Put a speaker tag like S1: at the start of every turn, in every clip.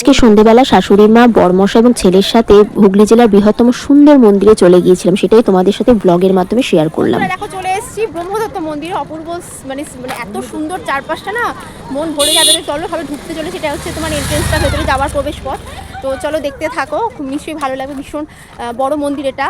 S1: আজকে সন্ধেবেলা শাশুড়ি মা, বর্মশা এবং ছেলের সাথে হুগলি জেলার বৃহত্তম সুন্দর মন্দিরে চলে গিয়েছিলাম। সেটাই তোমাদের সাথে ব্লগের মাধ্যমে শেয়ার করলাম।
S2: দেখো, চলে এসেছি ব্রহ্মদত্ত মন্দির অপূর্ব মানে মানে এত সুন্দর চারপাশটা না, মন ভরে যাবে চলো সবাই ঢুকতে চলে সেটা হচ্ছে তোমার এন্ট্রেন্সটা ভেতরে যাওয়ার প্রবেশ পথ তো চলো, দেখতে থাকো। খুব নিশ্চয়ই ভালো লাগবে। ভীষণ বড় মন্দির এটা।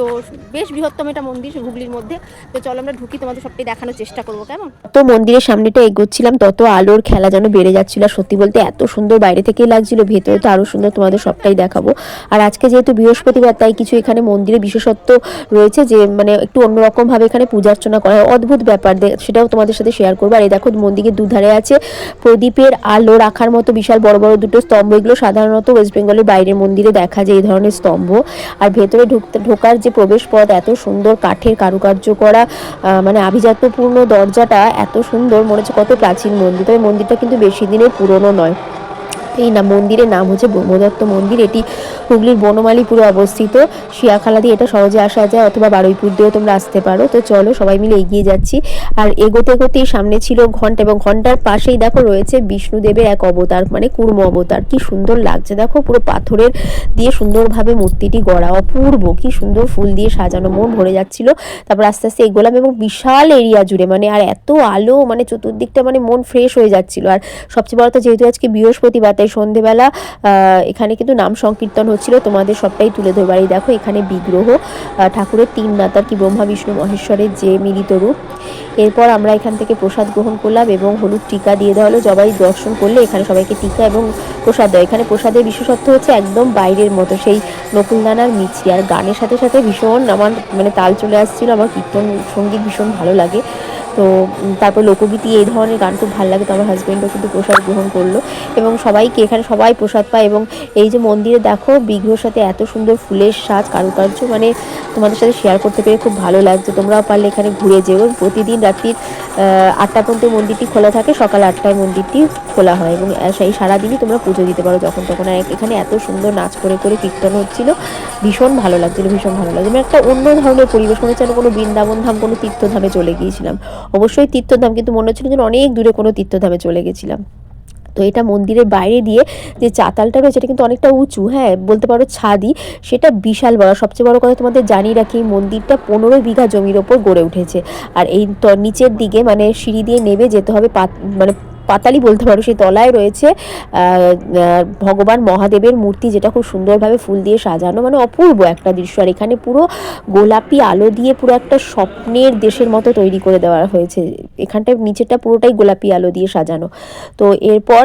S2: তো বেশ বৃহত্তম এটা মন্দির হুগলির মধ্যে। তো চলো আমরা ঢুকি, তোমাদের সবটাই দেখানোর চেষ্টা করব, কেমন?
S1: তো মন্দিরের সামনেটা এগোচ্ছিলাম, তত আলোর খেলা যেন বেড়ে যাচ্ছিল। আর সত্যি বলতে এত সুন্দর বাইরে থেকেই লাগছিল, ভেতরে তো আরও সুন্দর তোমাদের সবটাই দেখাবো। আর আজকে যেহেতু বৃহস্পতিবার, তাই কিছু এখানে মন্দিরে বিশেষত্ব রয়েছে যে মানে একটু অন্যরকম ভাবে এখানে পূজা অর্চনা করা অদ্ভুত ব্যাপার সেটাও তোমাদের সাথে শেয়ার করব। আর এই দেখো, মন্দিরের দুধারে আছে প্রদীপের আলো রাখার মতো বিশাল বড় বড় দুটো স্তম্ভ। এগুলো সাধারণত ওয়েস্ট বেঙ্গলের বাইরের মন্দিরে দেখা যায় এই ধরনের স্তম্ভ। আর ভেতরে ঢুকতে ঢোকার যে প্রবেশ পথ এত সুন্দর কাঠের কারুকার্য করা মানে আভিজাত্যপূর্ণ দরজাটা এত সুন্দর, মনে হচ্ছে কত প্রাচীন মন্দির। তবে মন্দিরটা কিন্তু বেশি দিনের পুরনো নয়। এই না, মন্দিরের নাম হচ্ছে ব্রহ্মদত্ত মন্দির। এটি হুগলির বনমালীপুরে অবস্থিত। শিয়াখালা দিয়ে এটা সহজে আসা যায় অথবা বারুইপুর দিয়েও তোমরা আসতে পারো। তো চলো সবাই মিলে এগিয়ে যাচ্ছি। আর এগোতে এগোতেই সামনে ছিল ঘণ্টা এবং ঘণ্টার পাশেই দেখো রয়েছে বিষ্ণুদেবের এক অবতার মানে কুর্ম অবতার। কি সুন্দর লাগছে। দেখো পুরো পাথরের দিয়ে সুন্দরভাবে মূর্তিটি গড়া। অপূর্ব, কি সুন্দর ফুল দিয়ে সাজানো। মন ভরে যাচ্ছিল। তারপর আস্তে আস্তে এগোলাম এবং বিশাল এরিয়া জুড়ে মানে আর এত আলো মানে চতুর্দিকটা মানে মন ফ্রেশ হয়ে যাচ্ছিল। আর সবচেয়ে বড় তো যেহেতু আজকে বৃহস্পতিবার, তাই সন্ধেবেলা এখানে কিন্তু নাম সংকীর্তন হচ্ছিল, তোমাদের সবটাই তুলে ধরবার। এই দেখো, এখানে বিগ্রহ ঠাকুরের তিন মাতার কি ব্রহ্মা, বিষ্ণু, মহেশ্বরের যে মিলিত রূপ। এরপর আমরা এখান থেকে প্রসাদ গ্রহণ করলাম এবং হলুদ টিকা দিয়ে দেওয়া হলো। জবাই দর্শন করলে এখানে সবাইকে টিকা এবং প্রসাদ দেয় এখানে প্রসাদের বিশেষত্ব হচ্ছে একদম বাইরের মতো, সেই নকুলদানার মিছরি আর গানের সাথে সাথে ভীষণ আমার মানে তাল চলে আসছিল, আমার কীর্তন সংগীত ভীষণ ভালো লাগে। তো তারপর লোকগীতি এই ধরনের গান খুব ভালো লাগে, তো আমার হাজব্যান্ডও কিন্তু প্রসাদ গ্রহণ করল। এবং সবাইকে এখানে সবাই প্রসাদ পায় এবং এই যে মন্দিরে দেখো বিগ্রহের সাথে এত সুন্দর ফুলের সাজ কারুকার্য মানে তোমাদের সাথে শেয়ার করতে পেরে খুব ভালো লাগছে। তোমরাও পারলে এখানে ঘুরে যেও প্রতিদিন রাত্রির আটটা পর্যন্ত মন্দিরটি খোলা থাকে, সকাল আটটায় মন্দিরটি খোলা হয় এবং সেই সারাদিনই তোমরা পুজো দিতে পারো যখন তখন। আর এখানে এত সুন্দর নাচ করে করে কীর্তন হচ্ছিল, ভীষণ ভালো লাগছিল, ভীষণ ভালো লাগছিল। একটা অন্য ধরনের পরিবেশ, মনে হচ্ছে কোনো বৃন্দাবন ধাম কোনো তীর্থধামে চলে গিয়েছিলাম। অবশ্যই তীর্থধাম, কিন্তু মনে হচ্ছিল যেন অনেক দূরে কোনো তীর্থধামে চলে গেছিলাম। তো এটা মন্দিরের বাইরে দিয়ে যে চাতালটা রয়েছে, এটা কিন্তু অনেকটা উঁচু হ্যাঁ বলতে পারো ছাদি, সেটা বিশাল বড়। সবচেয়ে বড় কথা তোমাদের জানিয়ে রাখি মন্দিরটা পনেরো বিঘা জমির ওপর গড়ে উঠেছে। আর এই নিচের দিকে মানে সিঁড়ি দিয়ে নেমে যেতে হবে মানে পাতালি বলতে পারো, সেই তলায় রয়েছে ভগবান মহাদেবের মূর্তি যেটা খুব সুন্দরভাবে ফুল দিয়ে সাজানো মানে অপূর্ব একটা দৃশ্য। আর এখানে পুরো গোলাপি আলো দিয়ে পুরো একটা স্বপ্নের দেশের মতো তৈরি করে দেওয়া হয়েছে। এখানটায় নিচেরটা পুরোটাই গোলাপি আলো দিয়ে সাজানো। তো এরপর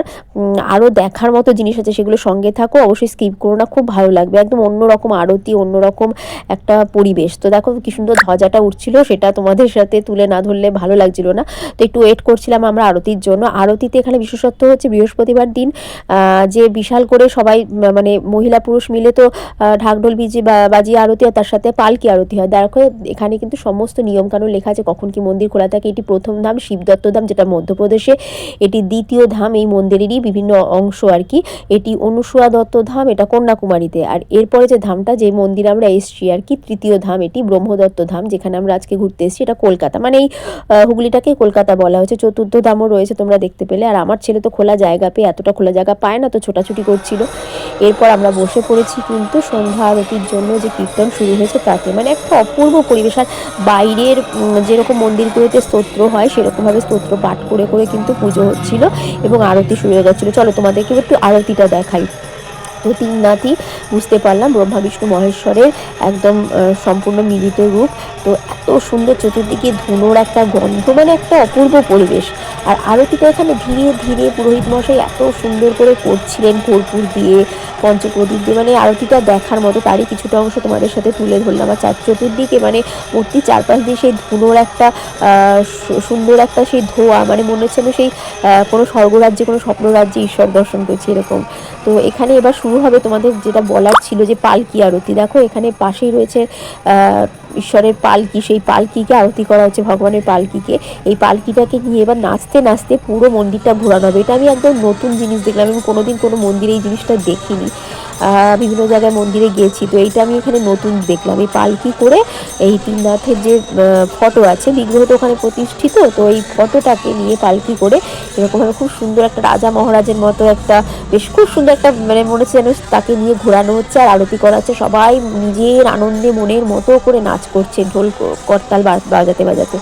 S1: আরও দেখার মতো জিনিস আছে, সেগুলো সঙ্গে থাকো, অবশ্যই স্কিপ করো না, খুব ভালো লাগবে। একদম অন্যরকম আরতি, অন্যরকম একটা পরিবেশ। তো দেখো কি সুন্দর ধ্বজাটা উঠছিল, সেটা তোমাদের সাথে তুলে না ধরলে ভালো লাগছিল না। তো একটু ওয়েট করছিলাম আমরা আরতির জন্য। আরতিতে এখানে বিশেষত্ব হচ্ছে বৃহস্পতিবার দিন যে বিশাল করে সবাই মানে মহিলা পুরুষ মিলে তো ঢাকঢোল বিজি বা- বাজিয়ে আরতি হয়, তার সাথে পালকি আরতি হয়। দেখো এখানে কিন্তু সমস্ত নিয়মকানুন লেখা আছে, কখন কি মন্দির খোলা থাকে, এটি প্রথম ধাম শিবদত্ত ধাম, যেটা মধ্যপ্রদেশে, এটি দ্বিতীয় ধাম এই মন্দিরেরই বিভিন্ন অংশ আর কি। এটি অনুসুয়া দত্ত ধাম, এটা কন্যাকুমারীতে। আর এরপরে যে ধামটা, যে মন্দির আমরা এসছি আর কি, তৃতীয় ধাম, এটি ব্রহ্মদত্ত ধাম, যেখানে আমরা আজকে ঘুরতে এসেছি, এটা কলকাতা। মানে এই হুগলিটাকে কলকাতা বলা হয়েছে। চতুর্থ ধামও রয়েছে, তোমরা দেখতে পেলে। আর আমার ছেলে তো খোলা জায়গা পেয়ে এতটা খোলা জায়গা পায় না, তো ছোটাছুটি করছিল। এরপর আমরা বসে পড়েছি কিন্তু সন্ধ্যা আরতির জন্য যে কীর্তন শুরু হয়েছে তাতে। মানে একটা অপূর্ব পরিবেশ। আর বাইরের যেরকম মন্দিরগুলোতে স্তোত্র হয়, সেরকমভাবে স্তোত্র পাঠ করে করে কিন্তু পুজো হচ্ছিল এবং আরতি শুরু হয়ে যাচ্ছিল। চলো তোমাদেরকে একটু আরতিটা দেখাই। নাতি, বুঝতে পারলাম ব্রহ্মা, বিষ্ণু, মহেশ্বরের একদম সম্পূর্ণ মিলিত রূপ। তো এত সুন্দর চতুর্দিকে ধুনোর একটা গন্ধ মানে একটা অপূর্ব পরিবেশ। আর আরতিটা এখানে ধীরে ধীরে পুরোহিত মশাই এত সুন্দর করে করছিলেন, কর্পূর দিয়ে, পঞ্চপ্রদীপ দিয়ে মানে আরতিটা দেখার মতো। তারই কিছুটা অংশ তোমাদের সাথে তুলে ধরলাম। আর চার চতুর্দিকে মানে মূর্তির চারপাশ দিয়ে সেই ধুনোর একটা সুন্দর একটা সেই ধোয়া মানে মনে হচ্ছে আমি সেই কোনো স্বর্গরাজ্যে, কোনো স্বপ্নরাজ্যে ঈশ্বর দর্শন করছি এরকম। তো এখানে এবার শুরু হবে তোমাদের যেটা বলার ছিল যে পালকি আরতি। দেখো, এখানে পাশেই রয়েছে ঈশ্বরের পালকি। সেই পালকিকে আরতি করা হচ্ছে, ভগবানের পালকিকে। এই পালকিটাকে নিয়ে এবার নাচতে নাচতে পুরো মন্দিরটা ঘোরানো হবে। এটা আমি একদম নতুন জিনিস দেখলাম এবং কোনোদিন কোনো মন্দিরে এই জিনিসটা দেখিনি। বিভিন্ন জায়গায় মন্দিরে গিয়েছি। তো এইটা আমি এখানে নতুন দেখলাম। এই পালকি করে এই তিননাথের যে ফটো আছে বিগ্রহ তো ওখানে প্রতিষ্ঠিত, তো এই ফটোটাকে নিয়ে পালকি করে এরকমভাবে খুব সুন্দর একটা রাজা মহারাজের মতো একটা, বেশ খুব সুন্দর একটা মানে মনে হচ্ছে যেন তাকে নিয়ে ঘোরানো হচ্ছে আর আরতি করা হচ্ছে। সবাই নিজের আনন্দে মনের মতো করে নাচ করছে, ঢোল করতাল বাজাতে বাজাতে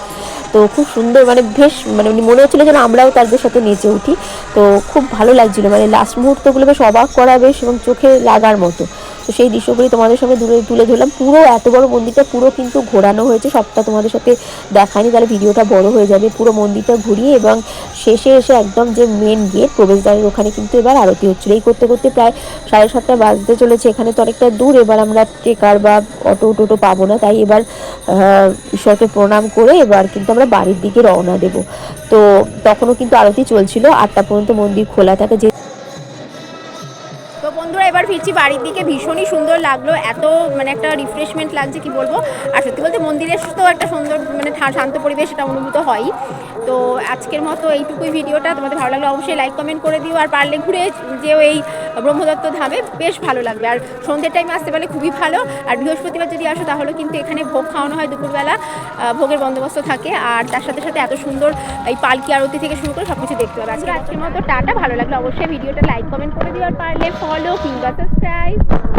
S1: তো খুব সুন্দর মানে বেশ মানে মনে হচ্ছিল যেন আমরাও তাদের সাথে নেচে উঠি। তো খুব ভালো লাগছিল মানে লাস্ট মুহূর্তগুলো বেশ অবাক করা বেশ এবং চোখে লাগার মতো। তো সেই দৃশ্যগুলি তোমাদের সঙ্গে দূরে তুলে ধরলাম। পুরো এত বড় মন্দিরটা পুরো কিন্তু ঘোরানো হয়েছে, সবটা তোমাদের সাথে দেখায়নি, তাহলে ভিডিওটা বড় হয়ে যাবে। পুরো মন্দিরটা ঘুরিয়ে এবং শেষে এসে একদম যে মেন গেট প্রবেশদ্বারের ওখানে কিন্তু এবার আরতি হচ্ছিল। এই করতে করতে প্রায় সাড়ে সাতটা বাজতে চলেছে, এখানে তো অনেকটা দূর। এবার আমরা ট্রেকার বা অটো, টোটো পাবো না, তাই এবার ঈশ্বরকে প্রণাম করে এবার কিন্তু আমরা বাড়ির দিকে রওনা দেব। তো তখনও কিন্তু আরতি চলছিল। আটটা পর্যন্ত মন্দির খোলা থাকে, যে
S2: এবার ফিরছি, বাড়ির দিকে ভীষণই সুন্দর লাগল, এত মানে একটা রিফ্রেশমেন্ট লাগছে, কি বলব? আর সত্যি বলতে মন্দিরের তো একটা সুন্দর মানে শান্ত পরিবেশ এটা অনুভূত হয়। তো আজকের মতো এইটুকুই ভিডিওটা, তোমাদের ভালো লাগলে অবশ্যই লাইক কমেন্ট করে দিও, আর পারলে ঘুরে যেও এই ব্রহ্মদত্ত ধামে, বেশ ভালো লাগবে। আর সন্ধ্যের টাইমে আসতে পারলে খুবই ভালো, আর বৃহস্পতিবার যদি আসো তাহলে কিন্তু এখানে ভোগ খাওয়ানো হয় দুপুরবেলা ভোগের বন্দোবস্ত থাকে, আর তার সাথে সাথে এত সুন্দর এই পালকি আরতি থেকে শুরু করে সব কিছু দেখতে পাবে। আজকে আজকের মতো, টাটা, ভালো লাগল অবশ্যই ভিডিওটা লাইক কমেন্ট করে দিও, আর পারলে ফলো কিংবা সাবস্ক্রাইব